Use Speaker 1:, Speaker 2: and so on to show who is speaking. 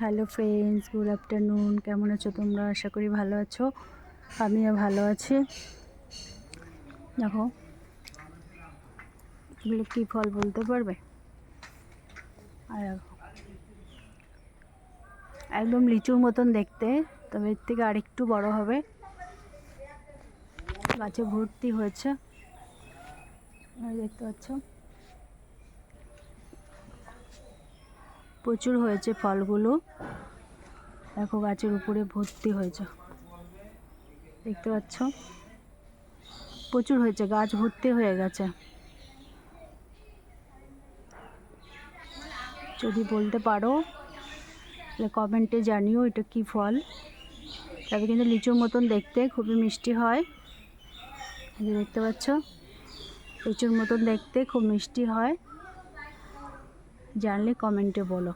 Speaker 1: Hello friends good afternoon কেমন আছো তোমরা? আশা করি ভালো আছো। আমিও ভালো আছি। দেখো, এগুলো কী ফল বলতে পারবে? আর একদম লিচুর মতন দেখতে, তবে এর থেকে আরেকটু বড় হবে। গাছে ভর্তি হয়েছে। দেখতে পাচ্ছ? প্রচুর হয়েছে ফলগুলো। দেখো গাছের উপরে ভর্তি হয়েছে। দেখতে পাচ্ছ? প্রচুর হয়েছে, গাছ ভর্তি হয়ে গেছে। যদি বলতে পারো, তাহলে কমেন্টে জানিও এটা কি ফল। তবে কিন্তু লিচুর মতন দেখতে, খুবই মিষ্টি হয়। দেখতে পাচ্ছ? লিচুর মতন দেখতে, খুব মিষ্টি হয়। জানলে কমেন্টে বলো।